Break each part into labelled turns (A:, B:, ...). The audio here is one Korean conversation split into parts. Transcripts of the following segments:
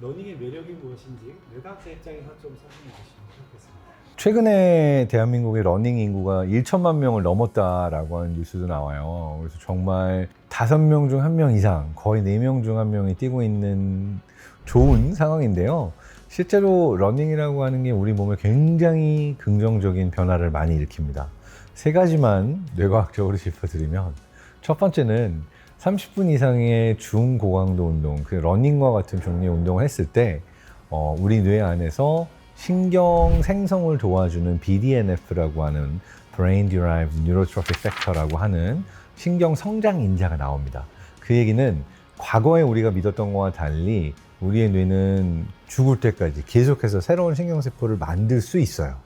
A: 러닝의 매력이 무엇인지 뇌과학자 입장에서 좀 설명해 주시면 좋겠습니다.
B: 최근에 대한민국의 러닝 인구가 1천만 명을 넘었다라고 하는 뉴스도 나와요. 그래서 정말 다섯 명 중 한 명 이상, 거의 네 명 중 한 명이 뛰고 있는 좋은 상황인데요. 실제로 러닝이라고 하는 게 우리 몸에 굉장히 긍정적인 변화를 많이 일으킵니다. 세 가지만 뇌과학적으로 짚어드리면 첫 번째는 30분 이상의 중고강도 운동, 그 러닝과 같은 종류의 운동을 했을 때 어, 우리 뇌 안에서 신경 생성을 도와주는 BDNF라고 하는 Brain Derived Neurotrophic Factor라고 하는 신경 성장 인자가 나옵니다. 그 얘기는 과거에 우리가 믿었던 것과 달리 우리의 뇌는 죽을 때까지 계속해서 새로운 신경세포를 만들 수 있어요.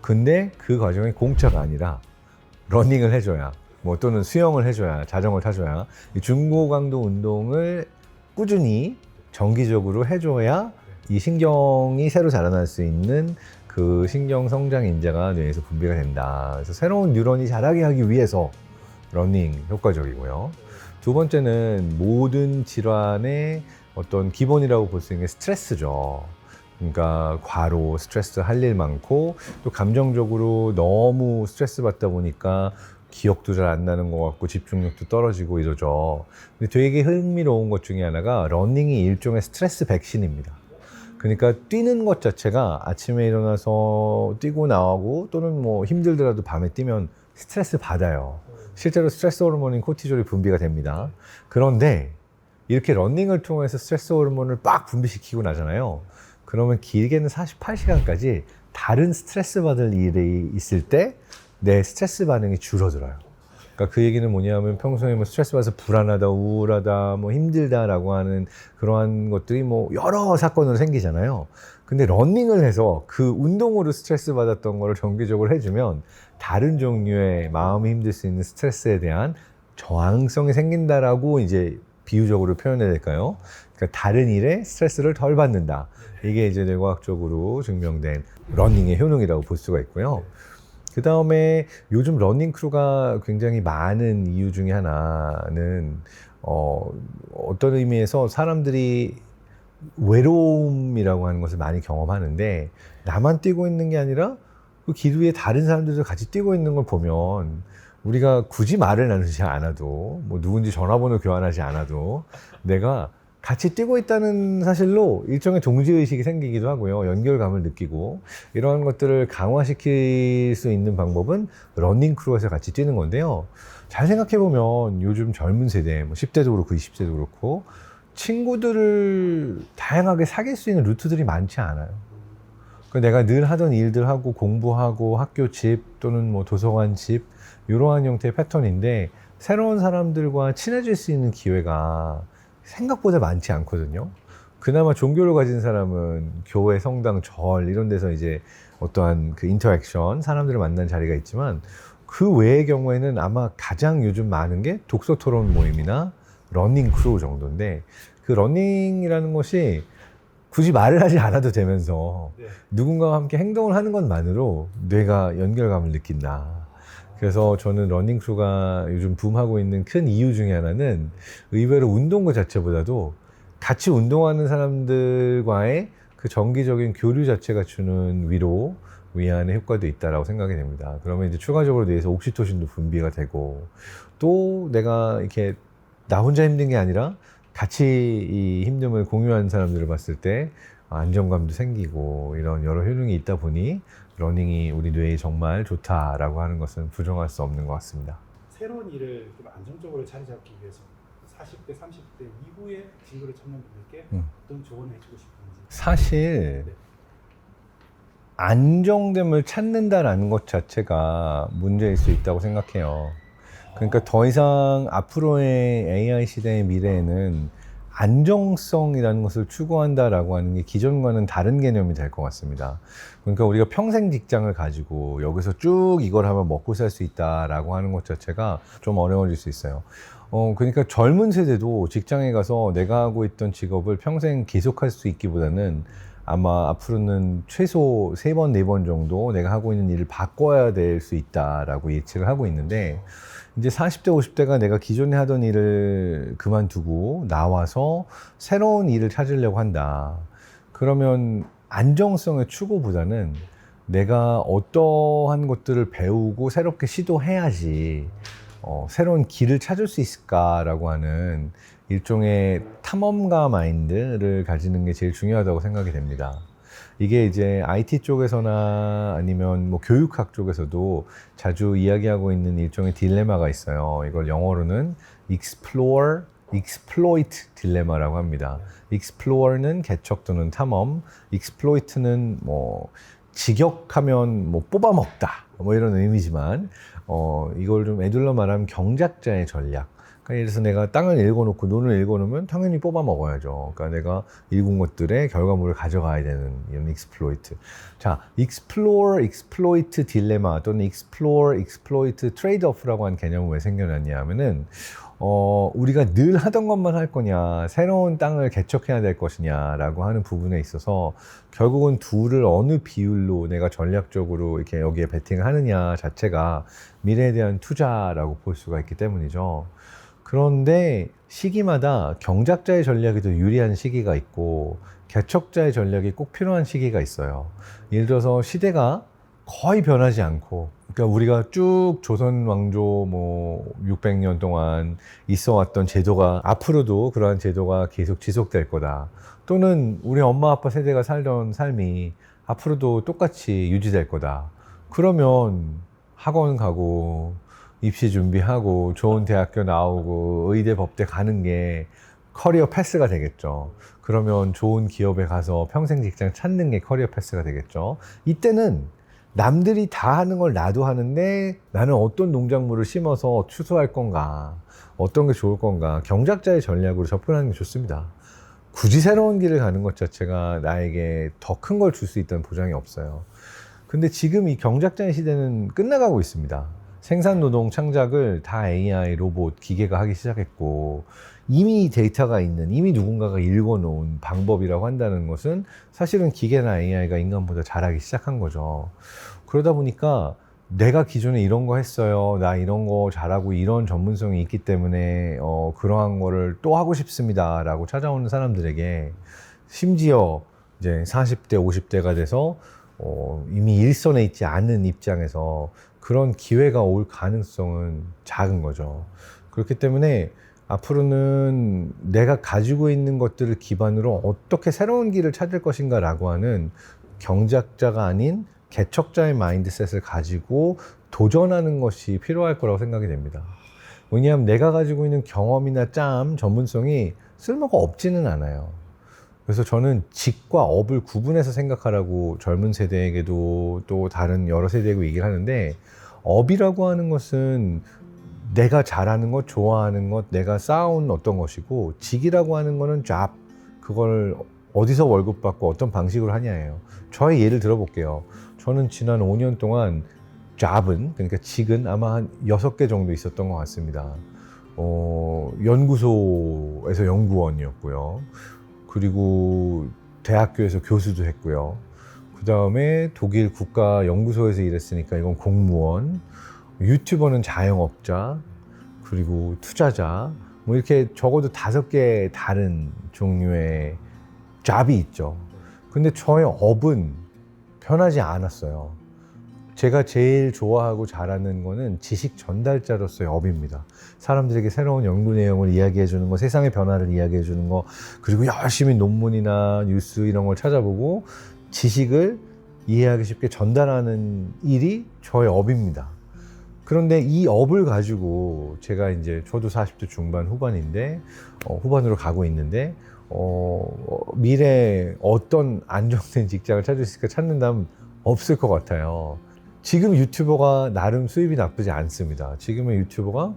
B: 근데 그 과정이 공짜가 아니라 러닝을 해줘야 뭐 또는 수영을 해줘야 자전거를 타줘야 이 중고 강도 운동을 꾸준히 정기적으로 해줘야 이 신경이 새로 자라날 수 있는 그 신경 성장 인자가 뇌에서 분비가 된다. 그래서 새로운 뉴런이 자라게 하기 위해서 러닝 효과적이고요. 두 번째는 모든 질환의 어떤 기본이라고 볼 수 있는 게 스트레스죠. 그러니까 과로, 스트레스 할 일 많고 또 감정적으로 너무 스트레스 받다 보니까 기억도 잘 안 나는 것 같고 집중력도 떨어지고 이러죠. 근데 되게 흥미로운 것 중에 하나가 러닝이 일종의 스트레스 백신입니다. 그러니까 뛰는 것 자체가 아침에 일어나서 뛰고 나오고 또는 뭐 힘들더라도 밤에 뛰면 스트레스 받아요. 실제로 스트레스 호르몬인 코티졸이 분비가 됩니다. 그런데 이렇게 러닝을 통해서 스트레스 호르몬을 빡 분비시키고 나잖아요. 그러면 길게는 48시간까지 다른 스트레스 받을 일이 있을 때 내 스트레스 반응이 줄어들어요. 그러니까 그 얘기는 뭐냐면 평소에 뭐 스트레스 받아서 불안하다, 우울하다, 뭐 힘들다라고 하는 그러한 것들이 뭐 여러 사건으로 생기잖아요. 근데 러닝을 해서 그 운동으로 스트레스 받았던 거를 정기적으로 해주면 다른 종류의 마음이 힘들 수 있는 스트레스에 대한 저항성이 생긴다라고 이제 비유적으로 표현해야 될까요? 그러니까 다른 일에 스트레스를 덜 받는다. 이게 이제 뇌과학적으로 증명된 러닝의 효능이라고 볼 수가 있고요. 그 다음에 요즘 러닝 크루가 굉장히 많은 이유 중에 하나는 어, 어떤 의미에서 사람들이 외로움이라고 하는 것을 많이 경험하는데 나만 뛰고 있는 게 아니라 그 길 위에 다른 사람들도 같이 뛰고 있는 걸 보면 우리가 굳이 말을 나누지 않아도 뭐 누군지 전화번호 교환하지 않아도 내가 같이 뛰고 있다는 사실로 일종의 동지의식이 생기기도 하고요. 연결감을 느끼고 이러한 것들을 강화시킬 수 있는 방법은 러닝 크루에서 같이 뛰는 건데요. 잘 생각해 보면 요즘 젊은 세대, 뭐 10대도 그렇고 20대도 그렇고 친구들을 다양하게 사귈 수 있는 루트들이 많지 않아요. 그 내가 늘 하던 일들 하고 공부하고 학교 집 또는 뭐 도서관 집 이러한 형태의 패턴인데 새로운 사람들과 친해질 수 있는 기회가 생각보다 많지 않거든요. 그나마 종교를 가진 사람은 교회, 성당, 절 이런 데서 이제 어떠한 그 인터액션, 사람들을 만난 자리가 있지만 그 외의 경우에는 아마 가장 요즘 많은 게 독서 토론 모임이나 러닝 크루 정도인데 그 러닝이라는 것이 굳이 말을 하지 않아도 되면서
A: 네.
B: 누군가와 함께 행동을 하는 것만으로 뇌가 연결감을 느낀다. 그래서 저는 러닝 크루가 요즘 붐하고 있는 큰 이유 중에 하나는 의외로 운동 그 자체보다도 같이 운동하는 사람들과의 그 정기적인 교류 자체가 주는 위로, 위안의 효과도 있다라고 생각이 됩니다. 그러면 이제 추가적으로 뇌에서 옥시토신도 분비가 되고 또 내가 이렇게 나 혼자 힘든 게 아니라 같이 이 힘듦을 공유하는 사람들을 봤을 때 안정감도 생기고 이런 여러 효능이 있다 보니 러닝이 우리 뇌에 정말 좋다라고 하는 것은 부정할 수 없는 것 같습니다.
A: 새로운 일을 좀 안정적으로 자리 잡기 위해서 40대, 30대 이후에 진로를 찾는 분들께
B: 음.
A: 어떤 조언을 해주고 싶은지.
B: 사실 안정됨을 찾는다라는 것 자체가 문제일 수 있다고 생각해요. 그러니까 더 이상 앞으로의 AI 시대의 미래에는 안정성이라는 것을 추구한다라고 하는 게 기존과는 다른 개념이 될 것 같습니다. 그러니까 우리가 평생 직장을 가지고 여기서 쭉 이걸 하면 먹고 살 수 있다라고 하는 것 자체가 좀 어려워질 수 있어요. 어, 그러니까 젊은 세대도 직장에 가서 내가 하고 있던 직업을 평생 계속할 수 있기보다는 아마 앞으로는 최소 세 번, 네 번 정도 내가 하고 있는 일을 바꿔야 될 수 있다라고 예측을 하고 있는데 이제 40대, 50대가 내가 기존에 하던 일을 그만두고 나와서 새로운 일을 찾으려고 한다. 그러면 안정성의 추구보다는 내가 어떠한 것들을 배우고 새롭게 시도해야지 어, 새로운 길을 찾을 수 있을까라고 하는 일종의 탐험가 마인드를 가지는 게 제일 중요하다고 생각이 됩니다. 이게 이제 IT 쪽에서나 아니면 뭐 교육학 쪽에서도 자주 이야기하고 있는 일종의 딜레마가 있어요. 이걸 영어로는 explore, exploit 딜레마라고 합니다. explor는 개척 또는 탐험, exploit는 뭐 직역하면 뭐 뽑아먹다 뭐 이런 의미지만 어 이걸 좀 애둘러 말하면 경작자의 전략. 그러니까 예를 들어서 내가 땅을 읽어놓고 논을 읽어놓으면 당연히 뽑아 먹어야죠. 그러니까 내가 읽은 것들의 결과물을 가져가야 되는 이런 익스플로이트. 자, explore, exploit 딜레마 또는 explore, exploit 트레이드오프라고 하는 개념은 왜 생겨났냐 하면은 어, 우리가 늘 하던 것만 할 거냐, 새로운 땅을 개척해야 될 것이냐라고 하는 부분에 있어서 결국은 둘을 어느 비율로 내가 전략적으로 이렇게 여기에 베팅을 하느냐 자체가 미래에 대한 투자라고 볼 수가 있기 때문이죠. 그런데 시기마다 경작자의 전략이 더 유리한 시기가 있고 개척자의 전략이 꼭 필요한 시기가 있어요. 예를 들어서 시대가 거의 변하지 않고 그러니까 우리가 쭉 조선 왕조 뭐 600년 동안 있어 왔던 제도가 앞으로도 그러한 제도가 계속 지속될 거다. 또는 우리 엄마 아빠 세대가 살던 삶이 앞으로도 똑같이 유지될 거다. 그러면 학원 가고 입시 준비하고 좋은 대학교 나오고 의대 법대 가는 게 커리어 패스가 되겠죠. 그러면 좋은 기업에 가서 평생 직장 찾는 게 커리어 패스가 되겠죠. 이때는 남들이 다 하는 걸 나도 하는데 나는 어떤 농작물을 심어서 추수할 건가, 어떤 게 좋을 건가, 경작자의 전략으로 접근하는 게 좋습니다. 굳이 새로운 길을 가는 것 자체가 나에게 더 큰 걸 줄 수 있다는 보장이 없어요. 근데 지금 이 경작자의 시대는 끝나가고 있습니다. 생산 노동 창작을 다 AI, 로봇, 기계가 하기 시작했고, 이미 데이터가 있는, 이미 누군가가 읽어놓은 방법이라고 한다는 것은 사실은 기계나 AI가 인간보다 잘하기 시작한 거죠. 그러다 보니까 내가 기존에 이런 거 했어요. 나 이런 거 잘하고 이런 전문성이 있기 때문에 어, 그러한 거를 또 하고 싶습니다. 라고 찾아오는 사람들에게 심지어 이제 40대, 50대가 돼서 어, 이미 일선에 있지 않은 입장에서 그런 기회가 올 가능성은 작은 거죠. 그렇기 때문에 앞으로는 내가 가지고 있는 것들을 기반으로 어떻게 새로운 길을 찾을 것인가 라고 하는 경작자가 아닌 개척자의 마인드셋을 가지고 도전하는 것이 필요할 거라고 생각이 됩니다. 왜냐하면 내가 가지고 있는 경험이나 짬, 전문성이 쓸모가 없지는 않아요. 그래서 저는 직과 업을 구분해서 생각하라고 젊은 세대에게도 또 다른 여러 세대에게 얘기를 하는데 업이라고 하는 것은 내가 잘하는 것, 좋아하는 것, 내가 쌓아온 어떤 것이고 직이라고 하는 거는 잡 그걸 어디서 월급 받고 어떤 방식으로 하냐예요. 저의 예를 들어볼게요. 저는 지난 5년 동안 잡은 그러니까 직은 아마 한 6개 정도 있었던 것 같습니다. 어, 연구소에서 연구원이었고요. 그리고 대학교에서 교수도 했고요. 그 다음에 독일 국가 연구소에서 일했으니까 이건 공무원, 유튜버는 자영업자, 그리고 투자자, 뭐 이렇게 적어도 다섯 개 다른 종류의 잡이 있죠. 근데 저의 업은 변하지 않았어요. 제가 제일 좋아하고 잘하는 거는 지식 전달자로서의 업입니다. 사람들에게 새로운 연구 내용을 이야기해 주는 거, 세상의 변화를 이야기해 주는 거, 그리고 열심히 논문이나 뉴스 이런 걸 찾아보고 지식을 이해하기 쉽게 전달하는 일이 저의 업입니다. 그런데 이 업을 가지고 제가 이제 저도 40대 중반 후반인데 어, 후반으로 가고 있는데 어, 미래에 어떤 안정된 직장을 찾을 수 있을까 찾는다면 없을 것 같아요. 지금 유튜버가 나름 수입이 나쁘지 않습니다. 지금의 유튜버가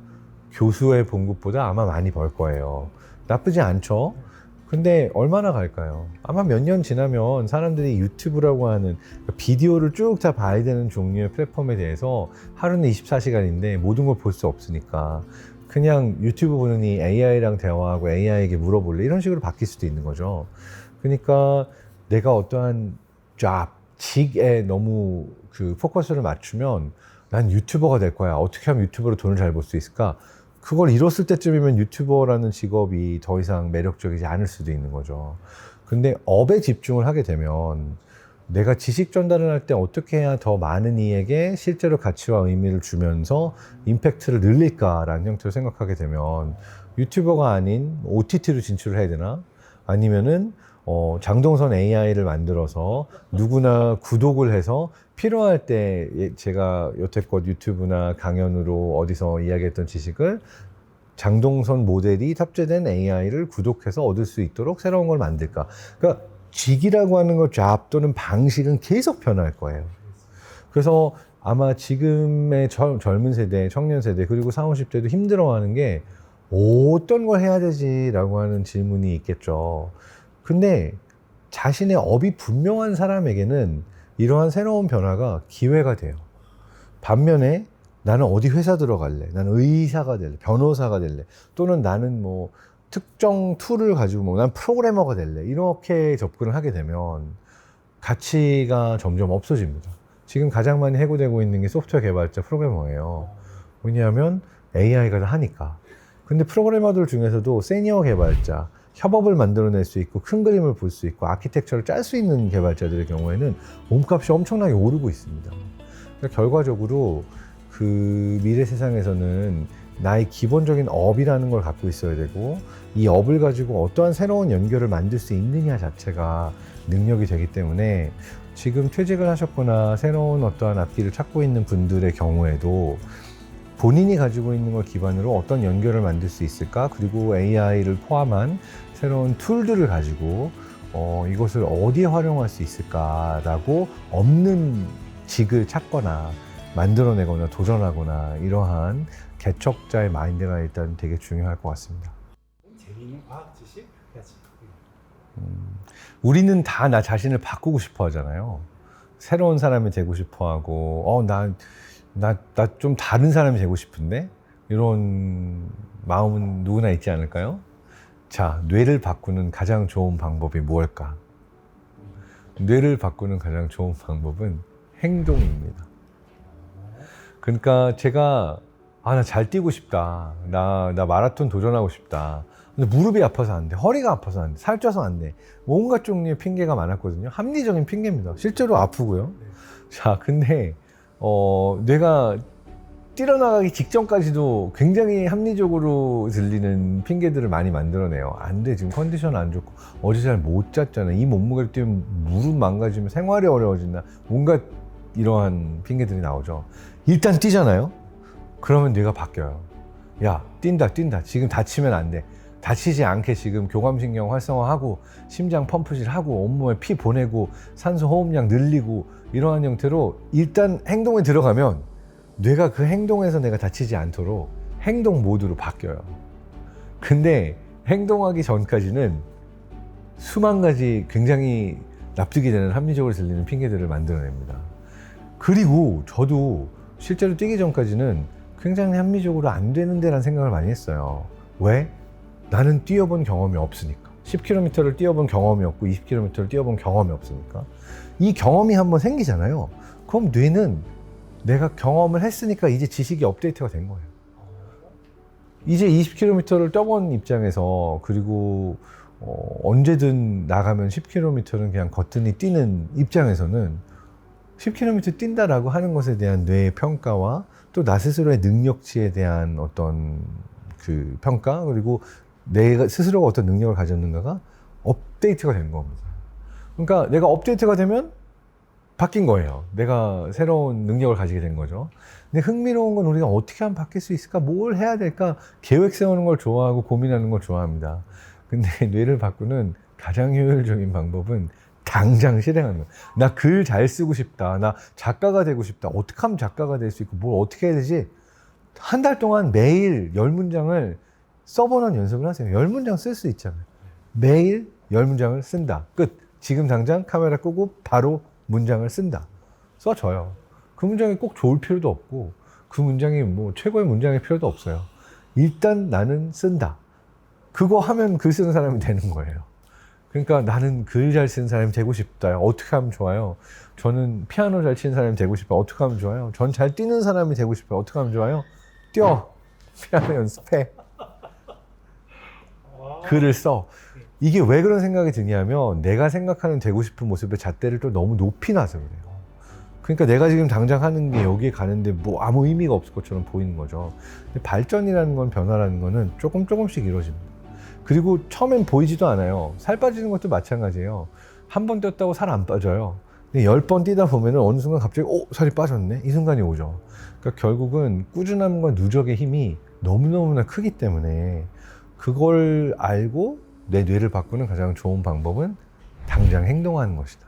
B: 교수의 봉급보다 아마 많이 벌 거예요. 나쁘지 않죠? 근데 얼마나 갈까요? 아마 몇 년 지나면 사람들이 유튜브라고 하는 비디오를 쭉 다 봐야 되는 종류의 플랫폼에 대해서 하루는 24시간인데 모든 걸 볼 수 없으니까 그냥 유튜브 보느니 AI랑 대화하고 AI에게 물어볼래 이런 식으로 바뀔 수도 있는 거죠. 그러니까 내가 어떠한 잡, 직에 너무 그 포커스를 맞추면 난 유튜버가 될 거야. 어떻게 하면 유튜버로 돈을 잘 벌 수 있을까? 그걸 이뤘을 때쯤이면 유튜버라는 직업이 더 이상 매력적이지 않을 수도 있는 거죠. 근데 업에 집중을 하게 되면 내가 지식 전달을 할 때 어떻게 해야 더 많은 이에게 실제로 가치와 의미를 주면서 임팩트를 늘릴까라는 형태로 생각하게 되면 유튜버가 아닌 OTT로 진출을 해야 되나? 아니면은 어, 장동선 AI를 만들어서 누구나 구독을 해서 필요할 때 예, 제가 여태껏 유튜브나 강연으로 어디서 이야기했던 지식을 장동선 모델이 탑재된 AI를 구독해서 얻을 수 있도록 새로운 걸 만들까. 그러니까 직이라고 하는 것, 잡 또는 방식은 계속 변할 거예요. 그래서 아마 지금의 젊, 젊은 세대, 청년 세대, 그리고 40, 50대도 힘들어하는 게 어떤 걸 해야 되지라고 하는 질문이 있겠죠. 근데 자신의 업이 분명한 사람에게는 이러한 새로운 변화가 기회가 돼요. 반면에 나는 어디 회사 들어갈래? 나는 의사가 될래? 변호사가 될래? 또는 나는 뭐 특정 툴을 가지고 뭐 난 프로그래머가 될래? 이렇게 접근을 하게 되면 가치가 점점 없어집니다. 지금 가장 많이 해고되고 있는 게 소프트웨어 개발자 프로그래머예요. 왜냐하면 AI가 다 하니까. 근데 프로그래머들 중에서도 세니어 개발자, 협업을 만들어낼 수 있고 큰 그림을 볼 수 있고 아키텍처를 짤 수 있는 개발자들의 경우에는 몸값이 엄청나게 오르고 있습니다. 그러니까 결과적으로 그 미래 세상에서는 나의 기본적인 업이라는 걸 갖고 있어야 되고 이 업을 가지고 어떠한 새로운 연결을 만들 수 있느냐 자체가 능력이 되기 때문에 지금 퇴직을 하셨거나 새로운 어떠한 앞길을 찾고 있는 분들의 경우에도 본인이 가지고 있는 걸 기반으로 어떤 연결을 만들 수 있을까 그리고 AI를 포함한 새로운 툴들을 가지고 어, 이것을 어디에 활용할 수 있을까라고 없는 직을 찾거나 만들어내거나 도전하거나 이러한 개척자의 마인드가 일단 되게 중요할 것 같습니다.
A: 재미있는 과학 지식 해야지.
B: 우리는 다 나 자신을 바꾸고 싶어 하잖아요. 새로운 사람이 되고 싶어 하고, 어, 나, 나, 나 좀 다른 사람이 되고 싶은데? 이런 마음은 누구나 있지 않을까요? 자, 뇌를 바꾸는 가장 좋은 방법이 무엇일까? 뇌를 바꾸는 가장 좋은 방법은 행동입니다. 그러니까 제가, 아, 나 잘 뛰고 싶다. 나, 나 마라톤 도전하고 싶다. 근데 무릎이 아파서 안 돼. 허리가 아파서 안 돼. 살쪄서 안 돼. 온갖 종류의 핑계가 많았거든요. 합리적인 핑계입니다. 실제로 아프고요. 자, 근데, 어, 뇌가 뛰어나가기 직전까지도 굉장히 합리적으로 들리는 핑계들을 많이 만들어내요. 안 돼. 지금 컨디션 안 좋고, 어제 잘 못 잤잖아. 이 몸무게를 뛰면 무릎 망가지면 생활이 어려워진다. 온갖 이러한 핑계들이 나오죠. 일단 뛰잖아요. 그러면 뇌가 바뀌어요. 야, 뛴다, 뛴다. 지금 다치면 안 돼. 다치지 않게 지금 교감신경 활성화하고 심장 펌프질 하고 온몸에 피 보내고 산소 호흡량 늘리고 이러한 형태로 일단 행동에 들어가면 뇌가 그 행동에서 내가 다치지 않도록 행동 모드로 바뀌어요. 근데 행동하기 전까지는 수만 가지 굉장히 납득이 되는 합리적으로 들리는 핑계들을 만들어냅니다. 그리고 저도 실제로 뛰기 전까지는 굉장히 합리적으로 안 되는데라는 생각을 많이 했어요. 왜? 나는 뛰어본 경험이 없으니까. 10km를 뛰어본 경험이 없고 20km를 뛰어본 경험이 없으니까. 이 경험이 한번 생기잖아요. 그럼 뇌는 내가 경험을 했으니까 이제 지식이 업데이트가 된 거예요. 이제 20km를 뛰어본 입장에서 그리고 어, 언제든 나가면 10km는 그냥 거뜬히 뛰는 입장에서는 10km 뛴다라고 하는 것에 대한 뇌의 평가와 또 나 스스로의 능력치에 대한 어떤 그 평가 그리고 내가 스스로가 어떤 능력을 가졌는가가 업데이트가 된 겁니다. 그러니까 내가 업데이트가 되면 바뀐 거예요. 내가 새로운 능력을 가지게 된 거죠. 근데 흥미로운 건 우리가 어떻게 하면 바뀔 수 있을까? 뭘 해야 될까? 계획 세우는 걸 좋아하고 고민하는 걸 좋아합니다. 근데 뇌를 바꾸는 가장 효율적인 방법은 당장 실행하는 거예요. 나 글 잘 쓰고 싶다. 나 작가가 되고 싶다. 어떻게 하면 작가가 될 수 있고 뭘 어떻게 해야 되지? 한 달 동안 매일 열 문장을 써보는 연습을 하세요. 열 문장 쓸 수 있잖아요. 매일 열 문장을 쓴다. 끝. 지금 당장 카메라 끄고 바로 문장을 쓴다. 써줘요. 그 문장이 꼭 좋을 필요도 없고 그 문장이 뭐 최고의 문장일 필요도 없어요. 일단 나는 쓴다. 그거 하면 글 쓰는 사람이 되는 거예요. 그러니까 나는 글 잘 쓰는 사람이 되고 싶다. 어떻게 하면 좋아요? 저는 피아노 잘 치는 사람이 되고 싶어요. 어떻게 하면 좋아요? 전 잘 뛰는 사람이 되고 싶어요. 어떻게 하면 좋아요? 뛰어. 피아노 연습해.
A: 아,
B: 글을 써. 이게 왜 그런 생각이 드냐면 내가 생각하는 되고 싶은 모습의 잣대를 또 너무 높이 놔서 그래요. 그러니까 내가 지금 당장 하는 게 여기에 가는데 뭐 아무 의미가 없을 것처럼 보이는 거죠. 발전이라는 건 변화라는 거는 조금 조금씩 이루어집니다. 그리고 처음엔 보이지도 않아요. 살 빠지는 것도 마찬가지예요. 한 번 뛰었다고 살 안 빠져요. 근데 열 번 뛰다 보면은 어느 순간 갑자기 어 살이 빠졌네 이 순간이 오죠. 그러니까 결국은 꾸준함과 누적의 힘이 너무 너무나 크기 때문에 그걸 알고 내 뇌를 바꾸는 가장 좋은 방법은 당장 행동하는 것이다.